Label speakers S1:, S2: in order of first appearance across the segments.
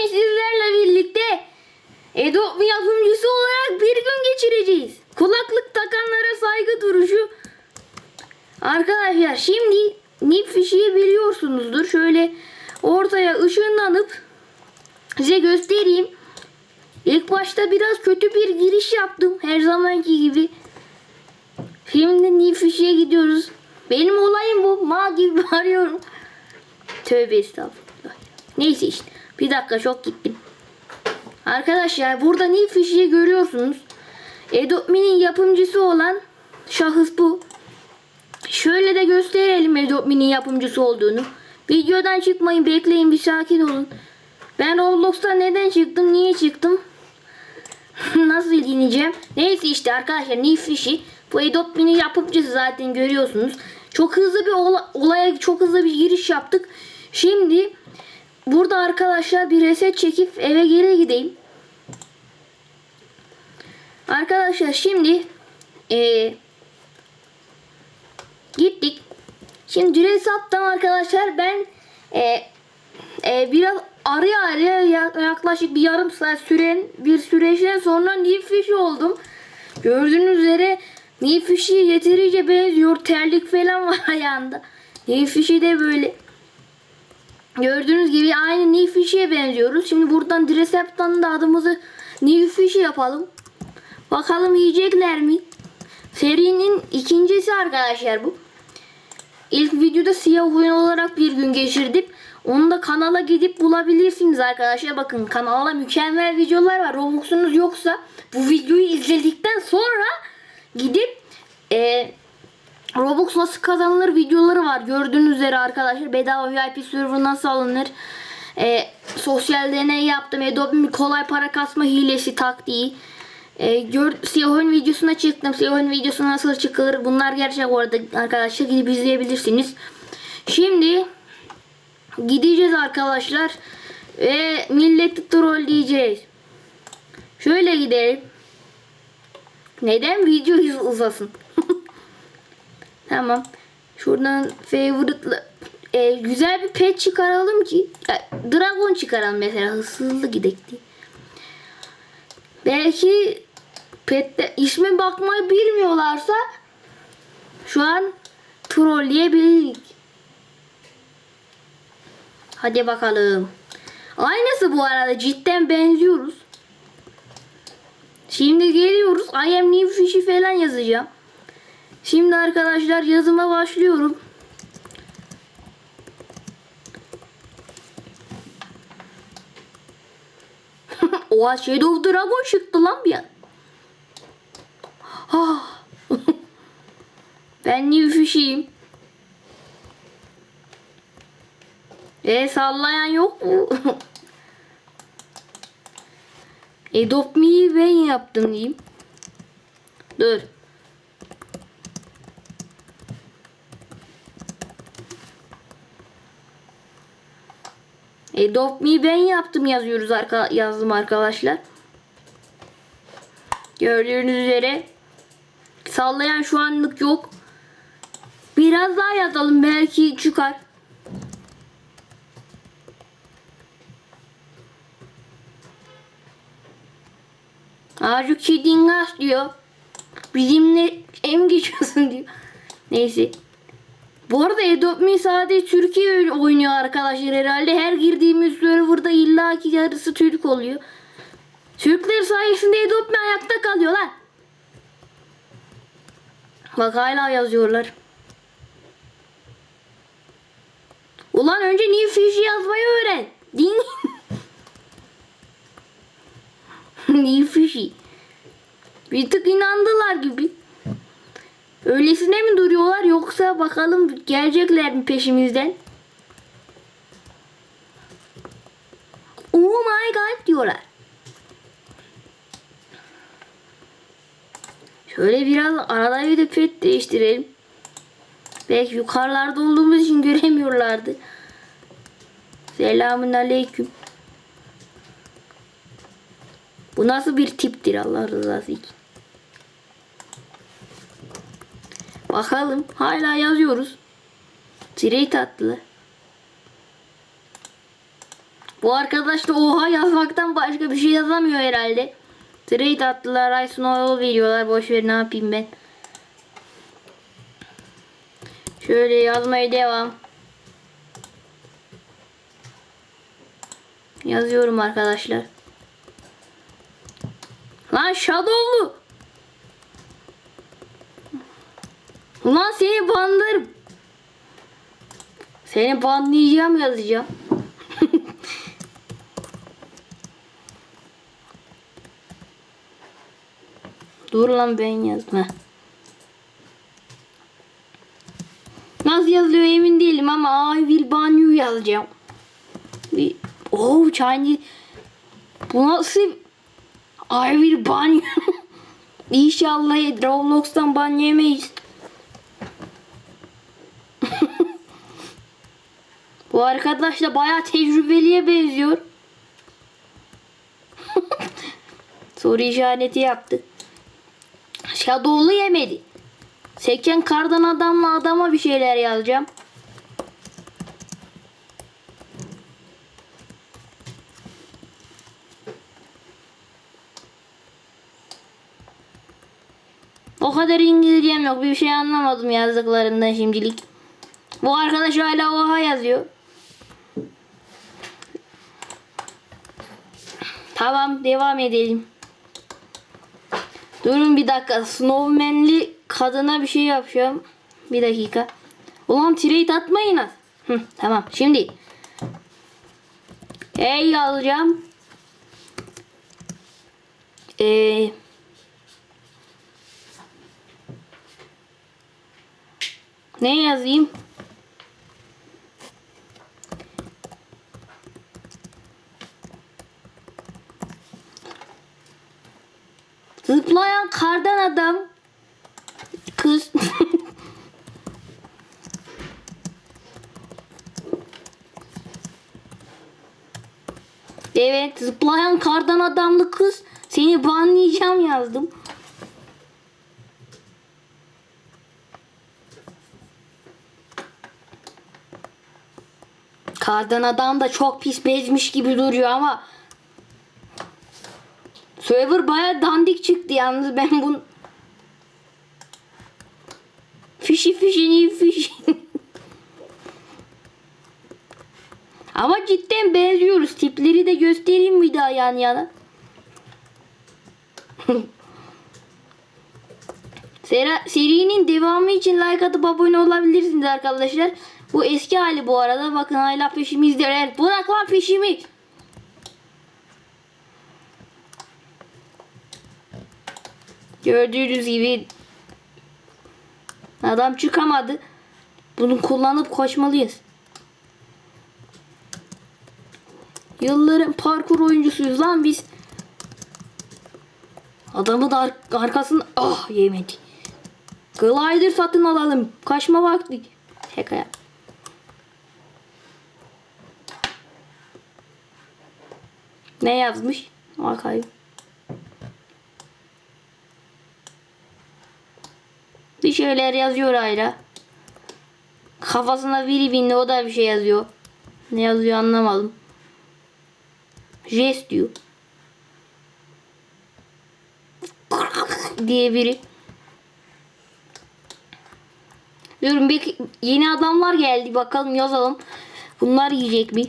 S1: Bugün sizlerle birlikte Adobe yapımcısı olarak bir gün geçireceğiz. Kulaklık takanlara saygı duruşu. Arkadaşlar şimdi nip fişiği biliyorsunuzdur. Şöyle ortaya ışınlanıp size göstereyim. İlk başta biraz kötü bir giriş yaptım. Her zamanki gibi. Şimdi nip fişiğe gidiyoruz. Benim olayım bu. Ma gibi bağırıyorum. Tövbe estağfurullah. Neyse işte. Bir dakika çok gittim. Arkadaşlar burada nip fişiği görüyorsunuz. Adobe'nin yapımcısı olan şahıs bu. Şöyle de gösterelim Adobe'nin yapımcısı olduğunu. Videodan çıkmayın bekleyin bir sakin olun. Ben Roblox'tan neden çıktım niye çıktım? Nasıl ineceğim? Neyse işte arkadaşlar Nifish'i bu Adobe'nin yapımcısı zaten görüyorsunuz. Çok hızlı bir ola- olaya çok hızlı bir giriş yaptık. Şimdi burada arkadaşlar bir reset çekip eve geri gideyim. Arkadaşlar şimdi eee gittik. Şimdi hesaptan arkadaşlar ben eee e, biraz araya araya ya- yaklaşık bir yarım saat süren bir süreçten sonra Nifiş'i oldum. Gördüğünüz üzere Nifiş'i yeterince benziyor. Terlik falan var ayağında. Nifiş'i de böyle. Gördüğünüz gibi aynı Nifiş'e benziyoruz. Şimdi buradan Dresep'tan da adımızı Nifiş'i yapalım. Bakalım yiyecekler mi? Serinin ikincisi arkadaşlar bu. İlk videoda siyah oyun olarak bir gün geçirdim. Onu da kanala gidip bulabilirsiniz arkadaşlar. Bakın kanalda mükemmel videolar var. Robux'unuz yoksa bu videoyu izledikten sonra gidip e, Robux nasıl kazanılır videoları var. Gördüğünüz üzere arkadaşlar bedava VIP server nasıl alınır. E, sosyal deney yaptım. Adobe'nin kolay para kasma hilesi taktiği. E, gör, siyah oyun videosuna çıktım. Siyah oyun videosuna nasıl çıkılır? Bunlar gerçek orada arkadaşlar gidip izleyebilirsiniz. Şimdi gideceğiz arkadaşlar ve milleti trolleyeceğiz. Şöyle gidelim. Neden video uz- uzasın? Tamam. Şuradan favorite'lı e, güzel bir pet çıkaralım ki ya, dragon çıkaralım mesela hızlı gidek diye. Belki pette isme bakmayı bilmiyorlarsa şu an trolleyebilirdik. Hadi bakalım. Aynısı bu arada cidden benziyoruz. Şimdi geliyoruz. I am new fish'i falan yazacağım. Şimdi arkadaşlar yazıma başlıyorum. Oha Shadow Dragon çıktı lan bir an. Ben new fish'iyim. E sallayan yok mu? Adopt me'yi ben yaptım diyeyim. Dur. Adopt me ben yaptım yazıyoruz arka yazdım arkadaşlar. Gördüğünüz üzere sallayan şu anlık yok. Biraz daha yazalım belki çıkar. Ağacı Kidingas diyor. Bizimle em geçiyorsun diyor. Neyse. Bu arada Adopt sadece Türkiye oynuyor arkadaşlar herhalde. Her girdiğimiz serverda illaki yarısı Türk oluyor. Türkler sayesinde Adopt ayakta kalıyor lan. Bak hala yazıyorlar. Ulan önce New Fish yazmayı öğren. Din. New Fishy. Bir tık inandılar gibi. Öylesine mi duruyorlar yoksa bakalım gelecekler mi peşimizden? Oh my god diyorlar. Şöyle biraz arada bir de pet değiştirelim. Belki yukarılarda olduğumuz için göremiyorlardı. Selamun aleyküm. Bu nasıl bir tiptir Allah rızası için. Bakalım hala yazıyoruz. Trade attı. Bu arkadaş da oha yazmaktan başka bir şey yazamıyor herhalde. Trade attılar. Ay Snow veriyorlar. Boş ver ne yapayım ben. Şöyle yazmaya devam. Yazıyorum arkadaşlar. Lan Shadow'lu. Ulan seni banlarım. Seni banlayacağım yazacağım. Dur lan ben yazma. Nasıl yazılıyor emin değilim ama I will ban you yazacağım. Oh Chinese. Bu nasıl? I will ban you. İnşallah Roblox'tan ban yemeyiz. Bu arkadaş da bayağı tecrübeliye benziyor. Soru işareti yaptı. Shadow'lu yemedi. Seken kardan adamla adama bir şeyler yazacağım. O kadar İngilizcem yok. Bir şey anlamadım yazdıklarından şimdilik. Bu arkadaş hala oha yazıyor. Tamam devam edelim. Durun bir dakika. Snowman'li kadına bir şey yapacağım. Bir dakika. Ulan trade atmayın. Hı, tamam şimdi. Hey yazacağım. Ee, ne yazayım? Zıplayan kardan adam. Kız. evet zıplayan kardan adamlı kız. Seni banlayacağım yazdım. Kardan adam da çok pis bezmiş gibi duruyor ama Server baya dandik çıktı yalnız ben bunu Fişi fişini fişi Ama cidden benziyoruz. Tipleri de göstereyim bir daha yan yana. Sera, serinin devamı için like atıp abone olabilirsiniz arkadaşlar. Bu eski hali bu arada. Bakın hala peşimizde. Evet, bırak lan peşimi. Gördüğünüz gibi adam çıkamadı. Bunu kullanıp koşmalıyız. Yılların parkur oyuncusuyuz lan biz. Adamı da ar arkasını ah yemedi. Glider satın alalım. Kaçma vakti. Şaka. Ne yazmış? Bakayım. Şeyler yazıyor hala. Kafasına biri bindi o da bir şey yazıyor. Ne yazıyor anlamadım. Jest diyor. diye biri. Diyorum bir yeni adamlar geldi bakalım yazalım. Bunlar yiyecek mi?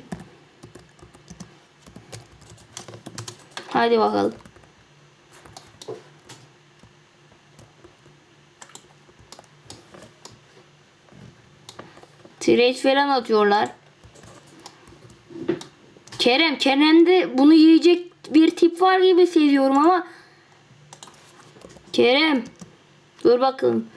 S1: Hadi bakalım. Trade falan atıyorlar. Kerem, Kerem'de bunu yiyecek bir tip var gibi seziyorum ama Kerem dur bakalım.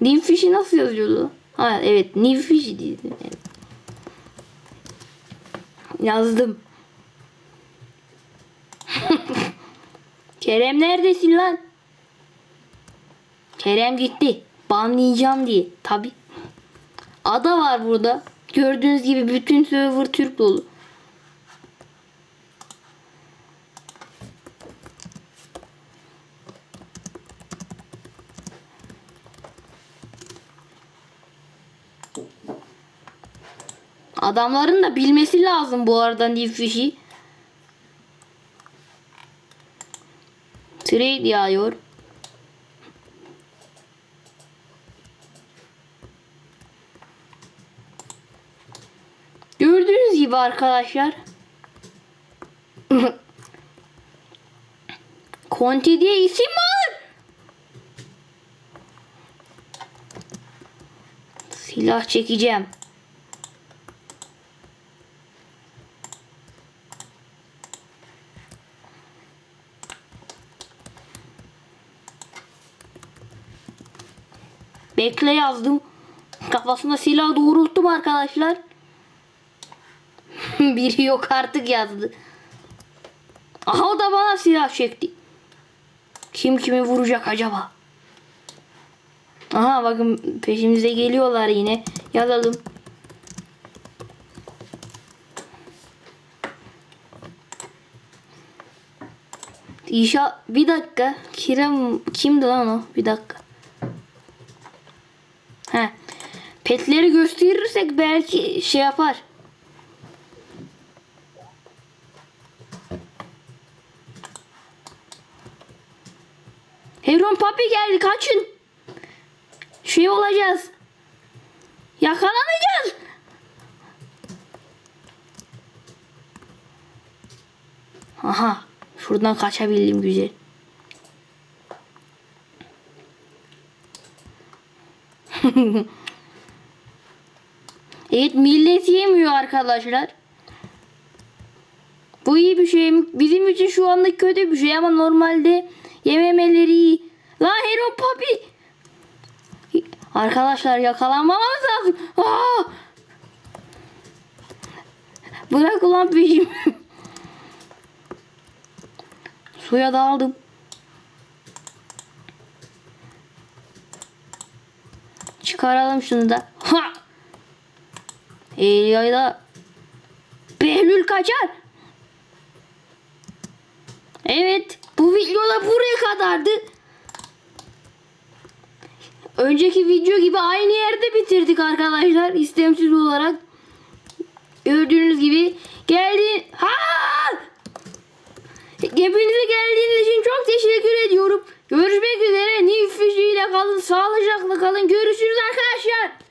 S1: Newfish'i nasıl yazıyordu? Ha evet Newfish diye. Evet. Yazdım. Kerem neredesin lan? Kerem gitti. Banlayacağım diye. Tabi. Ada var burada. Gördüğünüz gibi bütün server Türk dolu. Adamların da bilmesi lazım bu arada Nifiş'i. Trade yağıyor. Gördüğünüz gibi arkadaşlar. Conti diye isim var. Silah çekeceğim. Bekle yazdım. Kafasına silah doğrulttum arkadaşlar. Biri yok artık yazdı. Aha o da bana silah çekti. Kim kimi vuracak acaba? Aha bakın peşimize geliyorlar yine. Yazalım. İnşa bir dakika. Kirem kimdi lan o? Bir dakika. He. Petleri gösterirsek belki şey yapar. Heron Papi geldi kaçın. Şey olacağız. Yakalanacağız. Aha. Şuradan kaçabildim güzel. evet millet yemiyor arkadaşlar. Bu iyi bir şey? Bizim için şu anlık kötü bir şey ama normalde yememeleri iyi. Lan Hero Papi. Arkadaşlar yakalanmamamız lazım. Aa! Bırak ulan peşimi. Suya daldım. Çıkaralım şunu da. Ha! Elia'yla Behlül kaçar. Evet. Bu videoda buraya kadardı. Önceki video gibi aynı yerde bitirdik arkadaşlar. istemsiz olarak. Gördüğünüz gibi geldi. Ha! Hepinize geldiğiniz için çok teşekkür ediyorum. Görüşmek üzere. Nifişi ile kalın. Sağlıcakla kalın. Görüşürüz arkadaşlar.